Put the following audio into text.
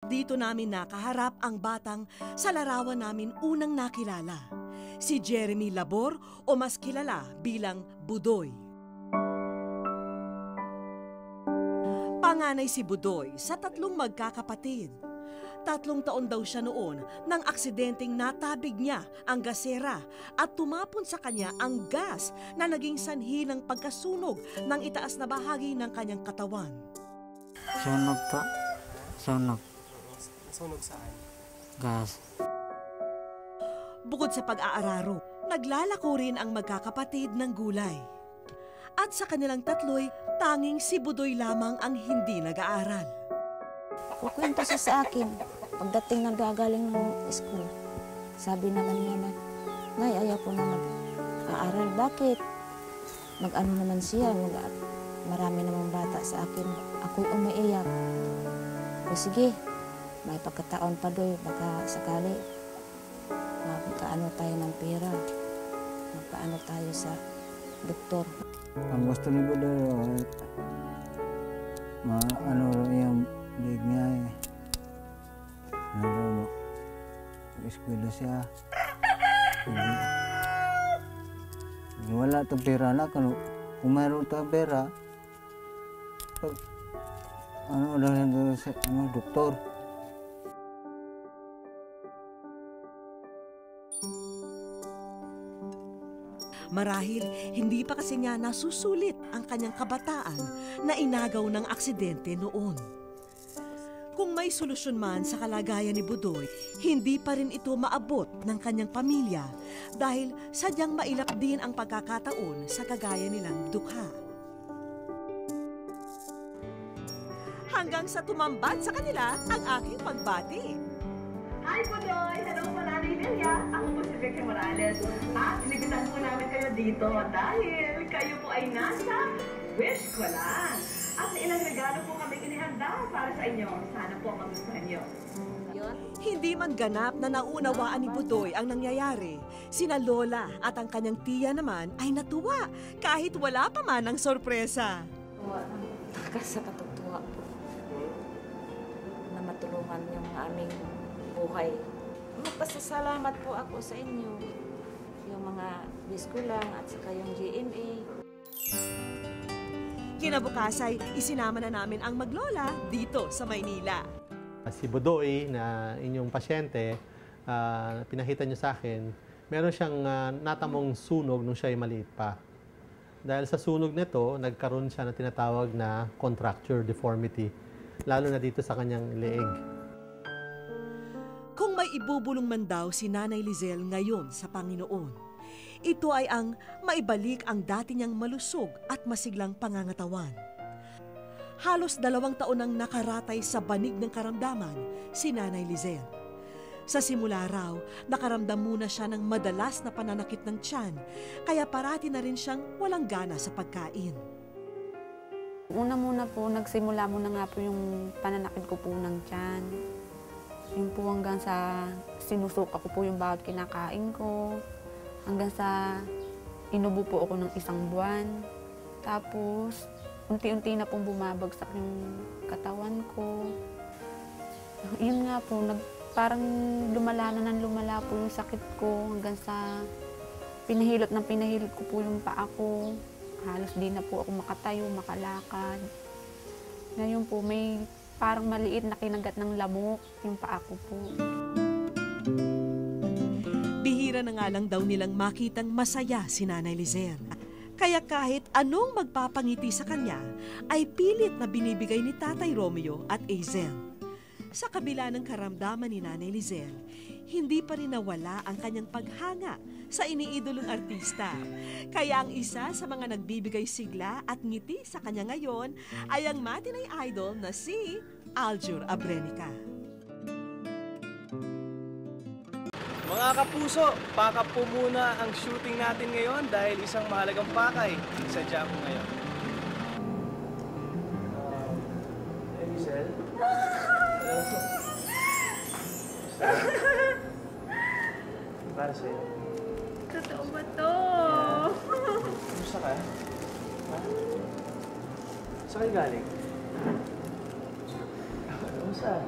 Dito namin nakaharap ang batang sa larawan namin unang nakilala. Si Jeremy Labor o mas kilala bilang Budoy. Panganay si Budoy sa tatlong magkakapatid. Tatlong taon daw siya noon nang aksidenteng natabig niya ang gasera at tumapon sa kanya ang gas na naging sanhi ng pagkasunog ng itaas na bahagi ng kanyang katawan. Sunog po. Sunog. Sunog saan? Gas. Bukod sa pag-aararo, naglalako rin ang magkakapatid ng gulay. At sa kanilang tatlo'y tanging si Budoy lamang ang hindi nag-aaral. Kukwento siya sa akin. Pagdating ng gagaling ng school, sabi naman niya na, Nay, ayaw ko na mag-aaral. Bakit? Mag-ano naman siya, mag marami namang bata sa akin. Ako'y umiiyak. O sige, may pagkataon pa doy, baka sakali magkaano tayo ng pera. Magpaano tayo sa doktor. Ang gusto ni Budoy, oh, ma ano yung leg niya eh. Ano, eskwela siya. Hindi. Wala itong pera na. Kung, mayroon itong pera, pag, ano, sa ano, doktor. Marahil hindi pa kasi niya nasusulit ang kanyang kabataan na inagaw ng aksidente noon. Kung may solusyon man sa kalagayan ni Budoy, hindi pa rin ito maabot ng kanyang pamilya dahil sadyang mailap din ang pagkakataon sa kagaya nilang dukha. Hanggang sa tumambat sa kanila ang aking pagbati. Hi po, Doy! Hello po, Nanay Delia! Vicky Morales. At sinibitan po namin kayo dito dahil kayo po ay nasa Wish Ko Lang. At ilang regalo po kami inihanda para sa inyo. Sana po magustuhan niyo. Hindi man ganap na naunawaan ni Budoy ang nangyayari, sina Lola at ang kanyang tiya naman ay natuwa kahit wala pa man ang sorpresa. Takas sa katutuwa po na matulungan yung aming buhay. Magpasasalamat po ako sa inyo. Yung mga biskulang at saka yung GMA. Kinabukasan, isinama na namin ang maglola dito sa Maynila. Si Budoy na inyong pasyente, ah, pinakita niyo sa akin, meron siyang ah, natamong sunog nung siya ay maliit pa. Dahil sa sunog nito, nagkaroon siya na tinatawag na contracture deformity, lalo na dito sa kanyang leeg. Ibubulong man daw si Nanay Lizelle ngayon sa Panginoon, ito ay ang maibalik ang dati niyang malusog at masiglang pangangatawan. Halos dalawang taon nang nakaratay sa banig ng karamdaman si Nanay Lizelle. Sa simula raw, nakaramdam muna siya ng madalas na pananakit ng tiyan, kaya parati na rin siyang walang gana sa pagkain. Una muna po, nagsimula muna nga po yung pananakit ko po ng tiyan. Yung po hanggang sa sinusuka ko po yung bawat kinakain ko. Hanggang sa inubo po ako ng isang buwan. Tapos, unti-unti na pong bumabagsak yung katawan ko. Yun nga po, nag, parang lumala na ng lumala po yung sakit ko hanggang sa pinahilot ng pinahilot ko po yung paa ko. Halos di na po ako makatayo, makalakad. Ngayon po, may parang maliit na kinagat ng lamok yung paa ko po. Bihira na nga lang daw nilang makitang masaya si Nanay Lizelle. Kaya kahit anong magpapangiti sa kanya, ay pilit na binibigay ni Tatay Romeo at Azel. Sa kabila ng karamdaman ni Nanay Lizelle, hindi pa rin nawala ang kanyang paghanga sa iniidolong artista. Kaya ang isa sa mga nagbibigay sigla at ngiti sa kanya ngayon ay ang matinay idol na si Aljur Abrenica. Mga kapuso, pakap po muna ang shooting natin ngayon dahil isang mahalagang pakay sa jam ngayon. Para sa'yo. Totoo ba to? Kumusta ka? Ha? Saan galing? Kumusta?